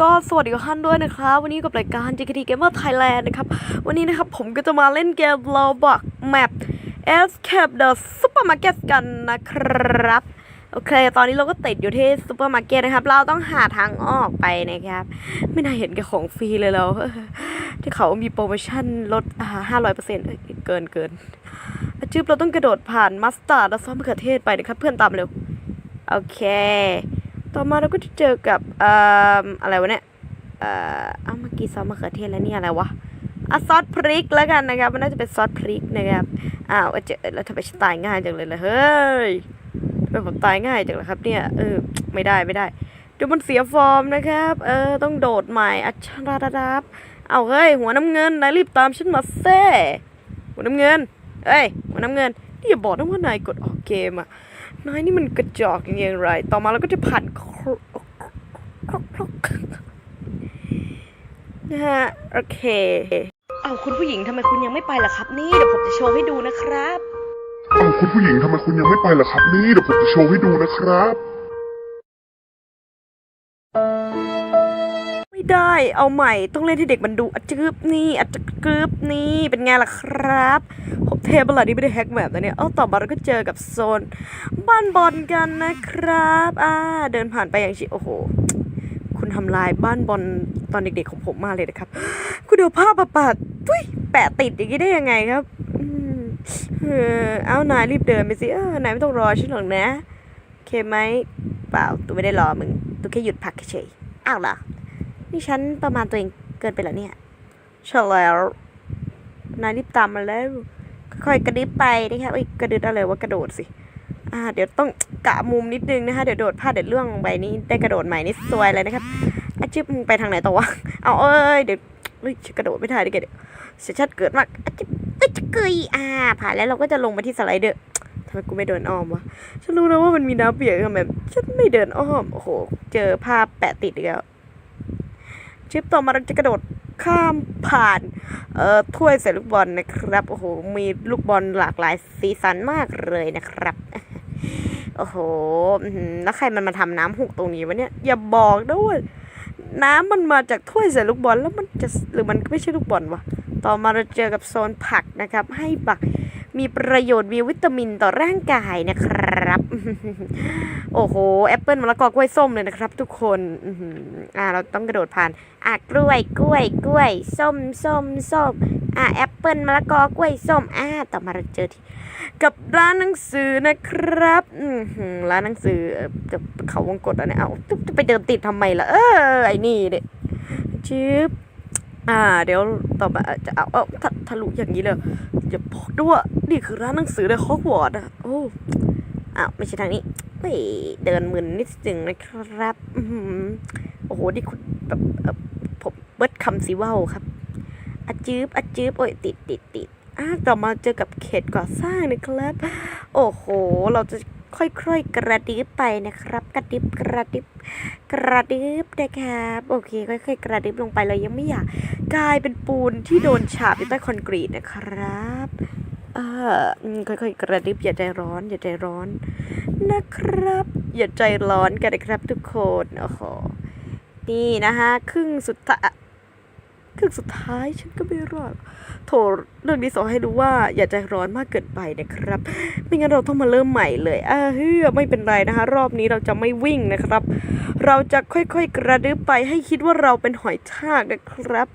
ก็สวัสดีทุกท่านด้วยนะครับ วันนี้กับรายการ JKT Gamer Thailand นะครับ วันนี้นะครับผมก็จะมาเล่นเกม Roblox Map Escape the Supermarket กันนะครับ โอเค ตอนนี้เราก็ติดอยู่ที่ซูเปอร์มาร์เก็ตนะครับ เราต้องหาทางออกไปนะครับ ไม่น่าเห็นแก่ของฟรีเลยเรา ที่เขามีโปรโมชั่นลดห้าร้อยเปอร์เซ็นต์เกินเกินจืบเราต้องกระโดดผ่านมัสตาร์ดและซอสมะเขือเทศไปนะครับ เพื่อนตามเร็ว โอเค ต่อมาเราก็จะเจอกับเอ่ออะไรวะเนี่ยเอ่อเอาเมื่อกี้ซอสมะเขือเทศแล้วนี่อะไรวะอะซอสพริกแล้วกันนะครับ มันน่าจะเป็นซอสพริกนะครับ อ้าวเจอแล้วทำไมฉันตายง่ายจังเลยล่ะเฮ้ยทำไมผมตายง่ายจังเลยครับเนี่ย เออ ไม่ได้ไม่ได้เดี๋ยวมันเสียฟอร์มนะครับ เออ ต้องโดดใหม่อัชราดาดับเอาเฮ้ย หัวน้ำเงินนายรีบตามฉันมาเซ่หัวน้ำเงิน เอ้ย หัวน้ำเงินนี่อย่าบอกนะว่านายกดออกเกมอะ นายนี่มันกระจอกอย่างไร ต่อมาเราก็จะผ่านครกครกครกนะฮะ โอเคเอาคุณผู้หญิงทำไมคุณยังไม่ไปล่ะครับ นี่เดี๋ยวผมจะโชว์ให้ดูนะครับ เอาคุณผู้หญิงทำไมคุณยังไม่ไปล่ะครับ นี่เดี๋ยวผมจะโชว์ให้ดูนะครับ ได้ เอาใหม่ ต้องเล่นให้เด็กมันดูอัจจึบนี่อัจจึกรึบนี่ เป็นไงล่ะครับผมเทปอะไรนี่ไม่ได้แฮกแมปนะเนี่ย เอาต่อมาเราก็เจอกับโซน บ้านบอลกันนะครับ อ่า เดินผ่านไปอย่างชิ โอ้โห คุณทำลายบ้านบอลตอนเด็กๆของผมมาเลยนะครับ คุณเดี๋ยวภาพประปาดตุ้ย แปะติดอย่างนี้ได้ยังไงครับเออเอานายรีบเดินไปสิ เออนายไม่ต้องรอฉันหรอกนะ โอเคไหม เปล่าตูไม่ได้รอมึงตูแค่หยุดพักเฉยอ้าวเหรอ นี่ฉันประมาณตัวเองเกินไปแล้วเนี่ยใช่แล้วนายรีบตามมาแล้ว ค่อยๆกระดิบไปนะครับเอ้กระดิบอะไรวะกระโดดสิ อ่า เดี๋ยวต้องกะมุมนิดนึงนะคะเดี๋ยวโดดพลาดเดี๋ยวล่วงลงไปนี่ได้กระโดดใหม่นี่สวยเลยนะครับอาจิ๊บมึงไปทางไหนต่อวะ เอาเอ้ยเดี๋ยวเฮ้ยฉันกระโดดไม่ได้ดิแกเดี๋ยวเสียชัดเกิดมากอาจิ๊บเอ้ยจะเกยอ่า ผ่านแล้วเราก็จะลงมาที่สไลเดอร์ทำไมกูไม่เดินอ้อมวะ ฉันรู้นะว่ามันมีน้ำเปียกทำไมฉันไม่เดินอ้อม โอ้โห เจอภาพแปะติดอีกแล้ว ชิปต่อมาเราจะกระโดดข้ามผ่าน เอ่อถ้วยใส่ลูกบอลนะครับ โอ้โห มีลูกบอลหลากหลายสีสันมากเลยนะครับ โอ้โห แล้วใครมันมาทำน้ำหกตรงนี้วะเนี่ย อย่าบอกนะว่าน้ำมันมาจากถ้วยใส่ลูกบอลแล้วมันจะหรือมันไม่ใช่ลูกบอลวะ ต่อมาเราเจอกับโซนผักนะครับ ให้ผัก มีประโยชน์มีวิตามินต่อร่างกายนะครับ โอ้โห แอปเปิลมะละกอกล้วยส้มเลยนะครับ ทุกคนอ่า เราต้องกระโดดผ่านอะกล้วยกล้วยกล้วย ส้มส้มส้มอะแอปเปิลมะละกอกล้วยส้มอ่าต่อมาเราเจอที่กับร้านหนังสือนะครับอือหือร้านหนังสือเอ่อจะเขาวงกดอะไรเอาจะจะไปเดินติดทำไมล่ะเออไอ้นี่เด็ชิบ อ่า เดี๋ยวต่อมาจะเอาเอาทะลุอย่างนี้เลยอย่าบอกด้วย นี่คือร้านหนังสือในฮอกวอตส์อะโอ้อ้าวไม่ใช่ทางนี้เฮ้ยเดินมึนนิดนึงนะครับโอ้โหนี่คุณแบบผมเบิดคำสิว่าวครับอจืบอจืบโอ้ยติดติดติดอะต่อมาเจอกับเขตก่อสร้างนะครับ โอ้โห เราจะ ค่อยๆ กระดิบไปนะครับ กระดิบกระดิบกระดิบนะครับโอเค ค่อย ๆ กระดิบลงไปเรายังไม่อยากกลายเป็นปูนที่โดนฉาบอยู่ใต้คอนกรีตนะครับเออค่อยๆ กระดิบอย่าใจร้อน อย่าใจร้อนนะครับ อย่าใจร้อนกันนะครับทุกคนโอ้โหนี่นะคะครึ่งสุดท้าย ครึ่งสุดท้ายฉันก็ไม่รอดโถเรื่องนี้สอนให้รู้ว่าอย่าใจร้อนมากเกินไปนะครับ ไม่งั้นเราต้องมาเริ่มใหม่เลยอ่าเฮ้ยไม่เป็นไรนะคะ รอบนี้เราจะไม่วิ่งนะครับ เราจะค่อยๆกระดึบไปให้คิดว่าเราเป็นหอยทากนะครับ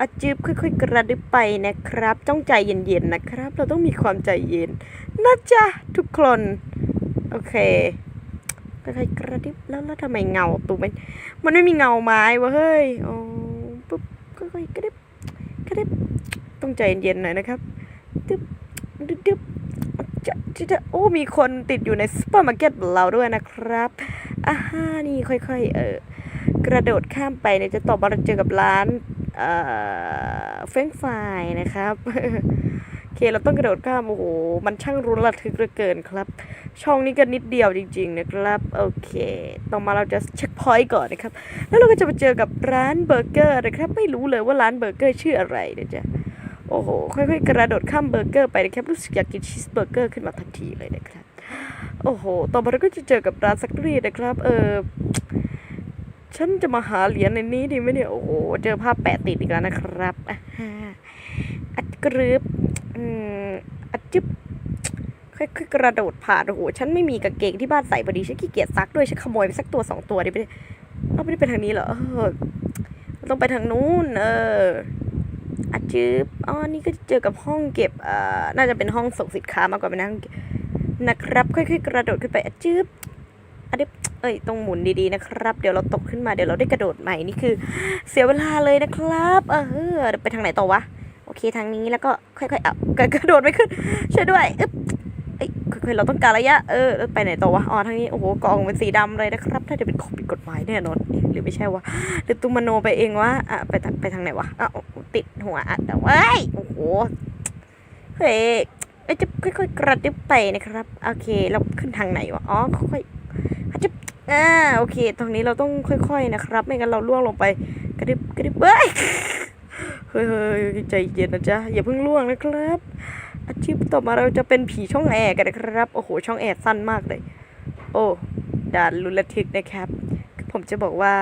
อาจิบค่อยๆ กระดึบไปนะครับ ต้องใจเย็นๆนะครับ เราต้องมีความใจเย็นนะจ๊ะทุกคนโอเคค่อยๆกระดิบแล้วแล้วทำไมเงาตัวมันมันไม่มีเงาไม้วะเฮ้ยอ๋อปุ๊บ ค่อยๆกระดิบกระดิบต้องใจเย็นๆหน่อยนะครับดึบดึบดึบจะจะจะโอ้มีคนติดอยู่ในซูเปอร์มาร์เก็ตเราด้วยนะครับอ่าฮานี่ค่อยๆเออกระโดดข้ามไปเนี่ยจะต่อมาเราเจอกับร้านเอ่อเฟรนช์ฟรายนะครับ โอเคเราต้องกระโดดข้ามโอ้โหมันช่างรุนระทึกเหลือเกินครับ ช่องนี้ก็นิดเดียวจริง ๆ นะครับโอเคต่อมาเราจะเช็คพอยต์ก่อนนะครับ แล้วเราก็จะมาเจอกับร้านเบอร์เกอร์นะครับ ไม่รู้เลยว่าร้านเบอร์เกอร์ชื่ออะไรนะจ๊ะโอ้โหค่อยๆกระโดดข้ามเบอร์เกอร์ไปนะครับรู้สึกอยากกินชีสเบอร์เกอร์ขึ้นมาทันทีเลยนะครับ โอ้โหต่อมาเราก็จะเจอกับร้านซักรีดนะครับ เออฉันจะมาหาเหรียญในนี้ดีไหมเนี่ยโอ้โหเจอภาพแปะติดอีกแล้วนะครับอ่าฮะอัดกรึบ อืมอัดจึ๊บค่อยๆกระโดดผ่านโอ้โหฉันไม่มีกางเกงที่บ้านใส่พอดีฉันขี้เกียจซักด้วยฉันขโมยไปสักตัวสองตัวดิไม่ได้เอาไม่ได้ไปทางนี้เหรอต้องไปทางนู้น เอออัดจึ๊บอ๋อนี่ก็เจอกับห้องเก็บเอ่อน่าจะเป็นห้องส่งสินค้ามากกว่าเป็นห้องเก็บนะครับ ค่อยๆ กระโดดขึ้นไปอัดจึ๊บอัดจึ๊บเอ้ยต้องหมุนดีๆนะครับ เดี๋ยวเราตกขึ้นมาเดี๋ยวเราได้กระโดดใหม่นี่คือ เสียเวลาเลยนะครับ เออไปทางไหนต่อวะ อเคทางนี้แล้วก็ค่อยๆเอากระกระโดดไม่ขึ้นช่วยด้วยอึ๊บเอ้ยค่อยๆเราต้องการระยะเออไปไหนต่อวะอ๋อทางนี้โอ้โหกองเป็นสีดำเลยนะครับน่าจะเป็นของผิดกฎหมายแน่นอนหรือไม่ใช่วะหรือตุมโนไปเองวะอะไปทางไปทางไหนวะอะติดหัวอะแต่ว่าเอ้ยโอ้โหเฮ้ยเอ้ยจะค่อยๆกระดึบไปนะครับโอเคเราขึ้นทางไหนวะอ๋อค่อยๆจะอ่าโอเค ตรงนี้เราต้องค่อย ๆนะครับ ไม่งั้นเราล่วงลงไปกระดึบกระดึบเฮ้ย เฮ้ยใจเย็นนะจ๊ะ อย่าเพิ่งล่วงนะครับ อาชีพต่อมาเราจะเป็นผีช่องแอร์กันนะครับ โอ้โห ช่องแอร์สั้นมากเลย โอ้ด่านลุนระทึกนะครับ ผมจะบอกว่า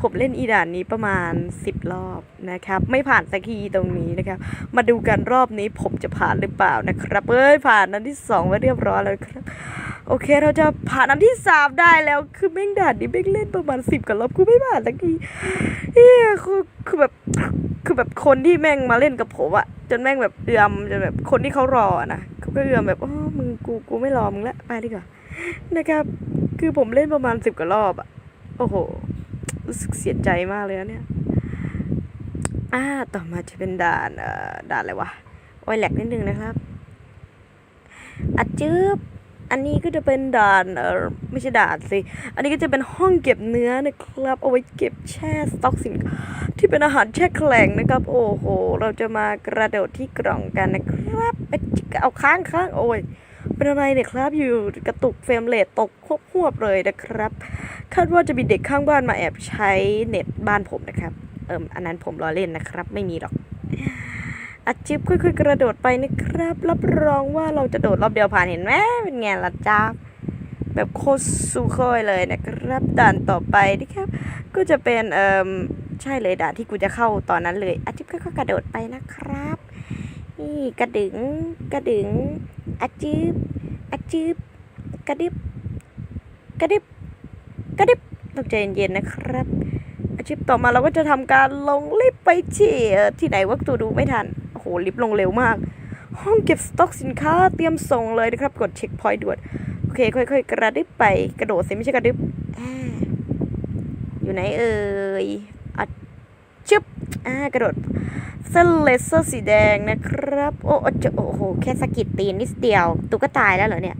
ผมเล่นอีด่านนี้ประมาณ 10 รอบนะครับ ไม่ผ่านสักทีตรงนี้นะครับ มาดูกันรอบนี้ผมจะผ่านหรือเปล่านะครับเอ้ยผ่านนันที่สองไว้เรียบร้อยแล้วครับ โอเคเราจะผ่านอันที่สามได้แล้วคือแม่งด่านนี้แม่งเล่นประมาณสิบกว่ารอบกูไม่ผ่านสักทีเฮียคือคือแบบคือแบบคนที่แม่งมาเล่นกับผมอะจนแม่งแบบเอือมจนแบบคนที่เขารออะนะเขาก็เอือมแบบอ๋อมึงกูกูไม่รอมึงละไปดีกว่านะครับ คือผมเล่นประมาณสิบกว่ารอบอะโอ้โหรู้สึกเสียใจมากเลยนะเนี่ยอ่าต่อมาจะเป็นด่านเอ่อด่านอะไรวะโอ้ยแหลกนิดนึงนะครับอัดจืบ อันนี้ก็จะเป็นด่านเออไม่ใช่ด่านสิ อันนี้ก็จะเป็นห้องเก็บเนื้อนะครับ เอาไว้เก็บแช่สต็อกสินที่เป็นอาหารแช่แข็งนะครับ โอ้โห เราจะมากระโดดที่กล่องกันนะครับเอ้ยจิกเอาค้างค้างโอ้ยเป็นอะไรเนี่ยครับอยู่กระตุกเฟรมเรทตกควบควบเลยนะครับ คาดว่าจะมีเด็กข้างบ้านมาแอบใช้เน็ตบ้านผมนะครับ เอิมอันนั้นผมล้อเล่นนะครับ ไม่มีหรอก อาจิบค่อยๆกระโดดไปนะครับ รับรองว่าเราจะโดดรอบเดียวผ่านเห็นไหมเป็นไงล่ะจ้าแบบโคตรซูโคอยเลยนะครับด่านต่อไปนะครับ ก็จะเป็นเอ่มใช่เลยด่านที่กูจะเข้าตอนนั้นเลยอาจิบค่อยๆกระโดดไปนะครับนี่กระดึงกระดึงอาจิบอาจิบกระดิบกระดิบกระดิบต้องใจเย็นๆนะครับ อาชีพต่อมาเราก็จะทำการลงลิฟต์ไปที่ที่ไหนวะตัวดูไม่ทัน โอ้โห ลิฟต์ลงเร็วมาก ห้องเก็บสต็อกสินค้าเตรียมส่งเลยนะครับ กดเช็คพอยต์ด่วน โอเค ค่อย ๆ กระดึบไปกระโดดสิไม่ใช่กระดึบอยู่ไหนเอ่ยอะชึบอ่ากระโดดเส้นเลเซอร์สีแดงนะครับ โอ้โอ้โอ้โหแค่สะกิดตีนนิดเดียวตุ๊กก็ตายแล้วเหรอเนี่ย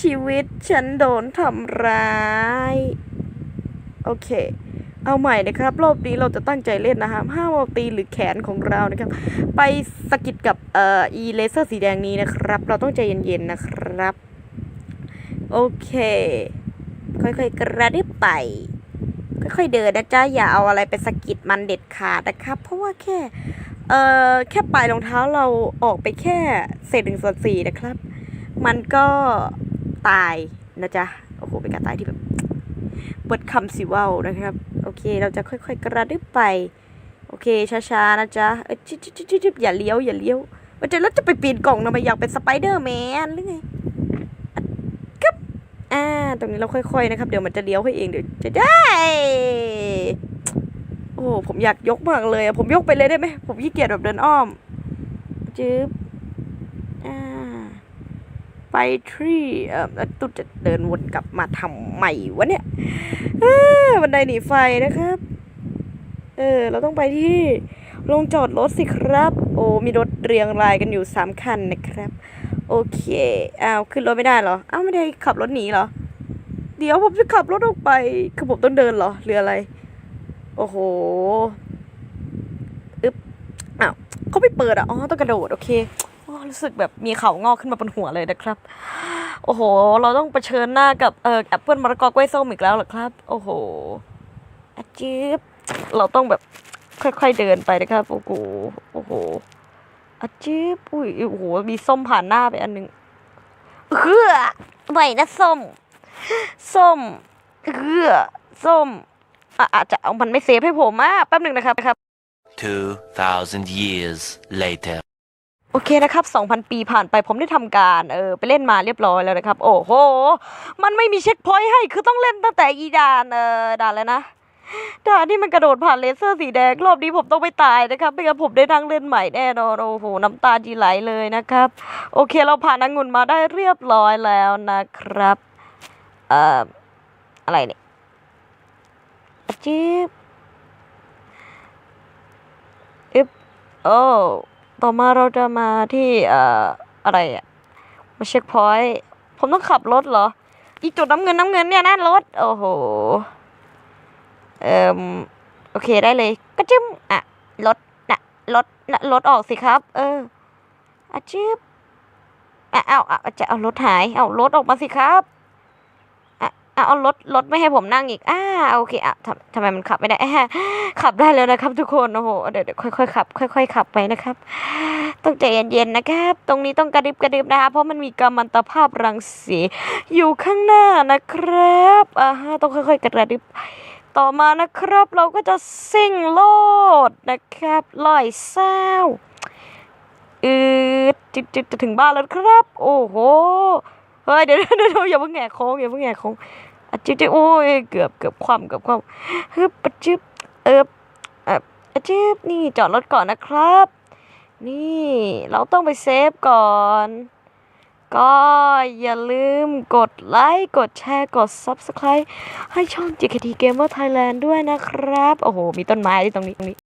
ชีวิตฉันโดนทำร้าย โอเค เอาใหม่นะครับรอบนี้เราจะตั้งใจเล่นนะครับห้ามเอาตีหรือแขนของเรานะครับ ไปสกิดกับเอ่ออีเลเซอร์สีแดงนี้นะครับ เราต้องใจเย็นๆนะครับ โอเค ค่อยๆกระดึบไป ค่อยๆเดินนะจ๊ะอย่าเอาอะไรไปสกิดมันเด็ดขาดนะครับ เพราะว่าแค่เอ่อแค่ปลายรองเท้าเราออกไปแค่เศษหนึ่งส่วนสี่นะครับ มันก็ตายนะจ๊ะโอ้โหเป็นการตายที่แบบเบิดคำสิเว้านะครับ เค เราจะค่อยๆ กระดึบไป โอเค ช้าๆ นะจ๊ะเอ้ยจิ๊บจิ๊บจิ๊บจิ๊บอย่าเลี้ยว อย่าเลี้ยวมันจะแล้วจะไปปีนกล่องทำไมอยากเป็นสไปเดอร์แมนหรือไงกึ๊บอ่า ตรงนี้เราค่อยๆ นะครับ เดี๋ยวมันจะเลี้ยวให้เอง เดี๋ยวจะได้ โอ้ ผมอยากยกมากเลยอะผมยกไปเลยได้ไหม ผมขี้เกียจแบบเดินอ้อม จึ๊บ ไปทรีเอ่อแล้วตุ๊ดจะเดินวนกลับมาทำใหม่วะเนี่ยบันไดหนีไฟนะครับ เออ เราต้องไปที่โรงจอดรถสิครับ โอ้มีรถเรียงรายกันอยู่สามคันนะครับ โอเคอ้าวขึ้นรถไม่ได้เหรออ้าวไม่ได้ขับรถหนีเหรอ เดี๋ยวผมจะขับรถออกไปคือผมต้องเดินเหรอหรืออะไร โอ้โหอึ๊บอ้าวเขาไม่เปิดอะอ๋อต้องกระโดดโอเค รู้สึกแบบมีเขางอกขึ้นมาบนหัวเลยนะครับ โอ้โห เราต้องเผชิญหน้ากับเอ่อแอปเปิลมะละกอกล้วยส้มอีกแล้วหรอครับ โอ้โหอาจีบเราต้องแบบค่อยๆเดินไปนะครับ โอ้โห โอ้โหอาจีบอุ้ย โอ้โห มีส้มผ่านหน้าไปอันหนึงเฮือไหวนะส้ม ส้มเฮือส้มอาจจะเอามันไม่เซฟให้ผมอะแป๊บหนึ่งนะครับครับ2,000 years later. โอเคนะครับ 2,000 ปีผ่านไปผมได้ทำการเออไปเล่นมาเรียบร้อยแล้วนะครับ โอ้โห มันไม่มีเช็คพอยต์ให้คือต้องเล่นตั้งแต่อีดานเออด่านแล้วนะด่านที่มันกระโดดผ่านเลเซอร์สีแดงรอบนี้ผมต้องไปตายนะครับไม่งั้นผมได้นั่งเล่นใหม่แน่นอนโอ้โหน้ำตาจีไหลเลยนะครับ โอเคเราผ่านองุ่นมาได้เรียบร้อยแล้วนะครับเอ่ออะไรเนี่ยจิ๊บอึ๊บโอ้ ต่อมาเราจะมาที่เอ่ออะไรอะมาเช็คพอยต์ผมต้องขับรถเหรอ อีจุดน้ำเงินน้ำเงินเนี่ยนะรถ โอ้โห เอ่มโอเคได้เลย ก็จิ้มอะรถนะรถนะรถออกสิครับ เอออะจิ๊บอะเอาอะจะเอารถหาย เอารถออกมาสิครับ เอารถรถไม่ให้ผมนั่งอีก อ่าโอเคอะทำทำไมมันขับไม่ได้ขับได้แล้วนะครับ ทุกคนโอ้โหเดี๋ยวเดี๋ยค่อยๆขับ ค่อย ๆ ขับไปนะครับ ต้องใจเย็นๆนะครับ ตรงนี้ต้องกระดิบกระดิบนะคะเพราะมันมีกัมมันตภาพรังสีอยู่ข้างหน้านะครับอ่าต้องค่อย ๆ กระดิบต่อมานะครับ เราก็จะซิ่งโลดนะครับลอยแซวอืดจิตจิตจะถึงบ้านแล้วครับ โอ้โหเฮ้ยเดี๋ยวเดี๋ยวอย่าเพิ่งแหกโค้งอย่าเพิ่งแหกโค้ง อจิตจิโอ้ยเกือบเกือบคว่ำเกือบคว่ำฮึบปะจิบเอิบเออะจิบนี่จอดรถก่อนนะครับ นี่เราต้องไปเซฟก่อน ก็อย่าลืมกดไลค์ กดแชร์ กด Subscribe ให้ช่อง JKT Gamer Thailand ด้วยนะครับ โอ้โห มีต้นไม้ที่ตรงนี้ตรงนี้